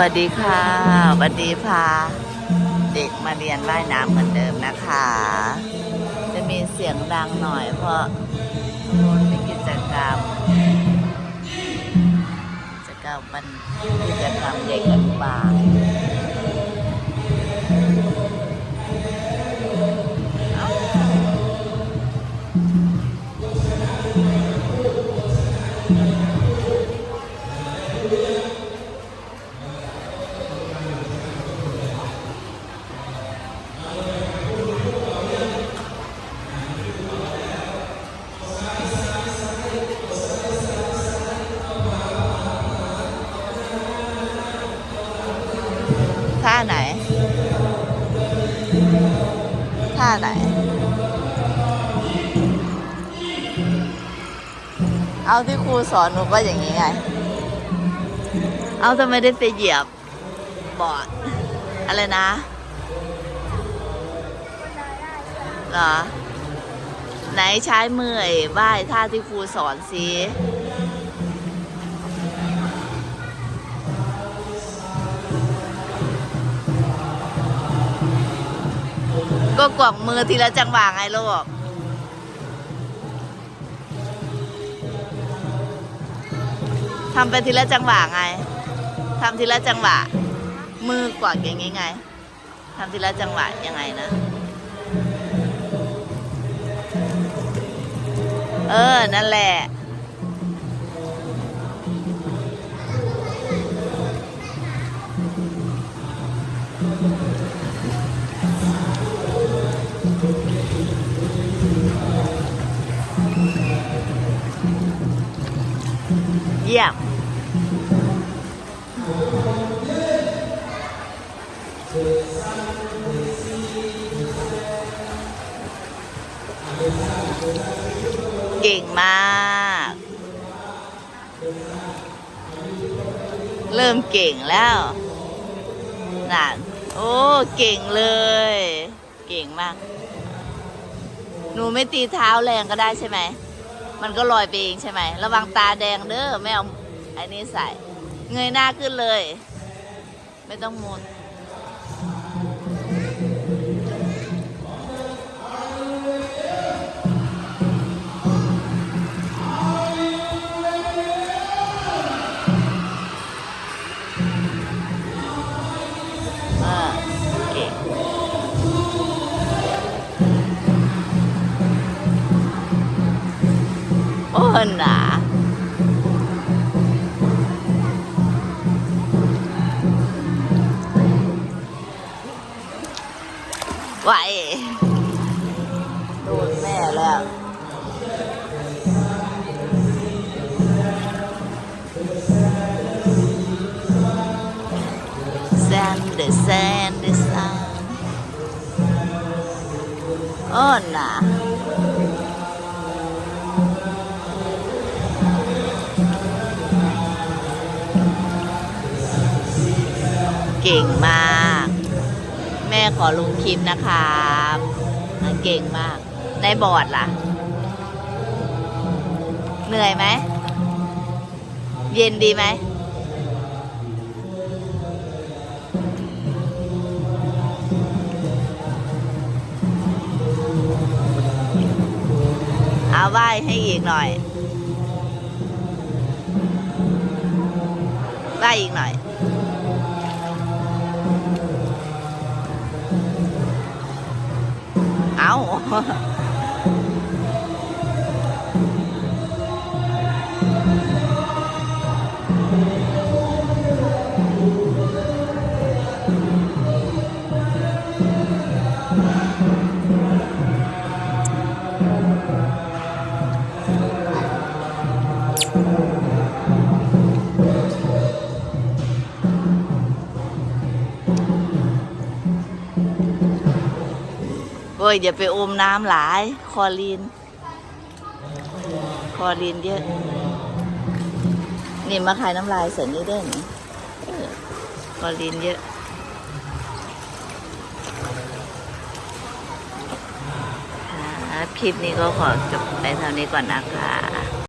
สวัสดีค่ะวันนี้พาเด็กมาเรียนว่ายน้ำเหมือนเดิมนะคะ จะมีเสียงดังหน่อยเพราะโดนมีกิจกรรมกิจกรรมมันกิจกรรมเด็กอนุบาล ท่าไหน ท่าไหน เอาที่ครูสอนหนูก็อย่างนี้ไง เอาทำไมได้ไปเหยียบบอร์ดอะไรนะเหรอ ไหนใช้มือไอ้ว่ายท่าที่ครูสอนสิ ก็กวักมือทีละจังหวะไงลูกทำไปทีละจังหวะไงทำทีละจังหวะ มือกวักอย่างงี้ไงทำทีละจังหวะยังไงนะ เออ นั่นแหละ เยี่ยมเก่งมาก เริ่มเก่งแล้วนั่นโอ้ เก่งเลย เก่งมาก หนูไม่ตีเท้าแรงก็ได้ใช่ไหม มันก็ลอยไปเองใช่ไหม ระวังตาแดงเด้อไม่เอาไอ้นี่ใส่ เงยหน้าขึ้นเลย ไม่ต้องมุน โอ้หนาไหวโดนแม่แล้วแซนเดอแซนเดอซานโอ้หนา ขอลงคลิปนะครับอะเก่งมาก ในบอร์ดล่ะ เหนื่อยไหม เย็นดีไหม เอาไหว้ให้อีกหน่อยไหว้อีกหน่อย เอาโอ้ยอย่าไปอมน้ำหลาย คอลีน คอลีนเยอะ นี่มาขายน้ำลายเสริมนี้ด้วยนี่คอลีนเยอะครับคลิปนี้ก็ขอจบไปเท่านี้ก่อนนะคะ